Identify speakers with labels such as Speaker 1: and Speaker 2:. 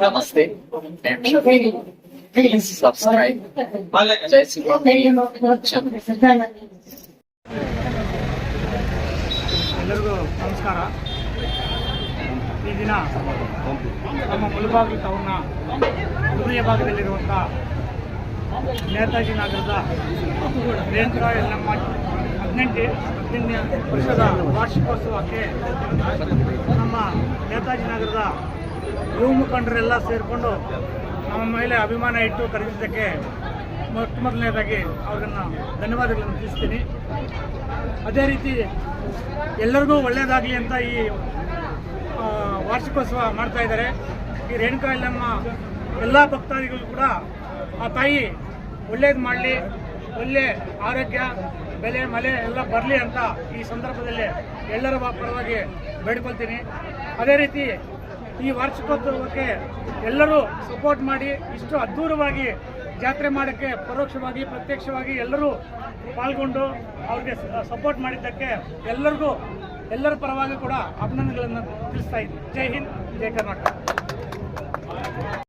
Speaker 1: ನಮಸ್ತೆ please subscribe ಜೈ ಶ್ರೀರಾಮ್
Speaker 2: ಎಲ್ಲರಿಗೂ ನಮಸ್ಕಾರ ಈ ದಿನ ನಮ್ಮ ಮುಳಬಾಗಿಲು ಟೌನ್ನ ಹೃದಯ ಭಾಗದಲ್ಲಿರುವಂಥ ನೇತಾಜಿ ನಗರದ ರೇಣುಕಾ ಯಲ್ಲಮ್ಮ ಹದಿನೆಂಟು ಹದಿನೆಂಟನೇ ವರ್ಷದ ವಾರ್ಷಿಕೋತ್ಸವಕ್ಕೆ ನಮ್ಮ ನೇತಾಜಿ ನಗರದ ಯುವ ಮುಖಂಡರೆಲ್ಲ ಸೇರಿಕೊಂಡು ನಮ್ಮ ಮೇಲೆ ಅಭಿಮಾನ ಇಟ್ಟು ಕರೆದಿದ್ದಕ್ಕೆ ಮೊಟ್ಟ ಮೊದಲನೇದಾಗಿ ಅವ್ರನ್ನ ಧನ್ಯವಾದಗಳನ್ನು ತಿಳಿಸ್ತೀನಿ. ಅದೇ ರೀತಿ ಎಲ್ಲರಿಗೂ ಒಳ್ಳೆಯದಾಗಲಿ ಅಂತ ಈ ವಾರ್ಷಿಕೋತ್ಸವ ಮಾಡ್ತಾ ಇದ್ದಾರೆ. ಈ ರೇಣುಕಾ ನಮ್ಮ ಎಲ್ಲ ಭಕ್ತಾದಿಗಳು ಕೂಡ ಆ ತಾಯಿ ಒಳ್ಳೇದು ಮಾಡಲಿ, ಒಳ್ಳೆ ಆರೋಗ್ಯ, ಬೆಲೆ, ಮಲೆ ಎಲ್ಲ ಬರಲಿ ಅಂತ ಈ ಸಂದರ್ಭದಲ್ಲಿ ಎಲ್ಲರ ಪರವಾಗಿ ಬೇಡ್ಕೊಳ್ತೀನಿ. ಅದೇ ರೀತಿ ಈ ವಾರ್ಷಿಕೋತ್ಸವಕ್ಕೆ ಎಲ್ಲರೂ ಸಪೋರ್ಟ್ ಮಾಡಿ ಇಷ್ಟು ಅದ್ಧೂರವಾಗಿ ಜಾತ್ರೆ ಮಾಡೋಕ್ಕೆ ಪರೋಕ್ಷವಾಗಿ, ಪ್ರತ್ಯಕ್ಷವಾಗಿ ಎಲ್ಲರೂ ಪಾಲ್ಗೊಂಡು ಅವ್ರಿಗೆ ಸಪೋರ್ಟ್ ಮಾಡಿದ್ದಕ್ಕೆ ಎಲ್ಲರಿಗೂ, ಎಲ್ಲರ ಪರವಾಗಿ ಕೂಡ ಅಭಿನಂದನೆಗಳನ್ನು ತಿಳಿಸ್ತಾ ಇದ್ದೀನಿ. ಜೈ ಹಿಂದ್, ಜೈ ಕರ್ನಾಟಕ.